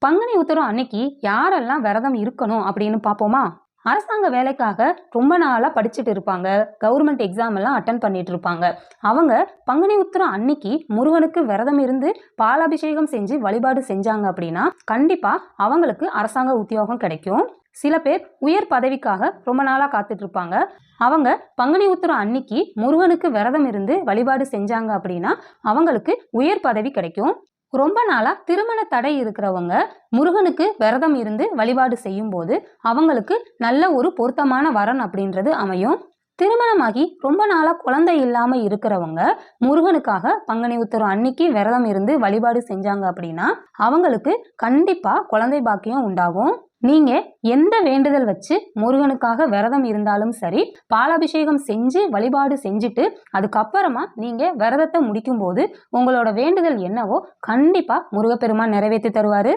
பங்குனி உத்தரம் அன்னைக்கு யாரெல்லாம் விரதம் இருக்கணும் அப்படின்னு பார்ப்போமா? அரசாங்க வேலைக்காக ரொம்ப நாளாக படிச்சுட்டு இருப்பாங்க. கவர்மெண்ட் எக்ஸாம் எல்லாம் அட்டன் பண்ணிட்டு இருப்பாங்க. அவங்க பங்குனி உத்திரம் அன்னைக்கு முருகனுக்கு விரதம் இருந்து பாலாபிஷேகம் செஞ்சு வழிபாடு செஞ்சாங்க அப்படின்னா கண்டிப்பாக அவங்களுக்கு அரசாங்க உத்தியோகம் கிடைக்கும். சில பேர் உயர் பதவிக்காக ரொம்ப நாளாக காத்துட்டு இருப்பாங்க. அவங்க பங்குனி உத்திரம் அன்னைக்கு முருகனுக்கு விரதம் இருந்து வழிபாடு செஞ்சாங்க அப்படின்னா அவங்களுக்கு உயர் பதவி கிடைக்கும். ரொம்ப நாளா திருமண தடை இருக்கிறவங்க முருகனுக்கு விரதம் இருந்து வழிபாடு செய்யும் போது அவங்களுக்கு நல்ல ஒரு பொருத்தமான வரன் அப்படின்றது அமையும். திருமணமாகி ரொம்ப நாளாக குழந்தை இல்லாமல் இருக்கிறவங்க முருகனுக்காக பங்கனி உத்தரம் அன்னைக்கு விரதம் இருந்து வழிபாடு செஞ்சாங்க அப்படின்னா அவங்களுக்கு கண்டிப்பாக குழந்தை பாக்கியம் உண்டாகும். நீங்க எந்த வேண்டுதல் வச்சு முருகனுக்காக விரதம் இருந்தாலும் சரி பாலாபிஷேகம் செஞ்சு வழிபாடு செஞ்சுட்டு அதுக்கப்புறமா நீங்க விரதத்தை முடிக்கும் போது உங்களோட வேண்டுதல் என்னவோ கண்டிப்பா முருகப்பெருமான் நிறைவேற்றி தருவாரு.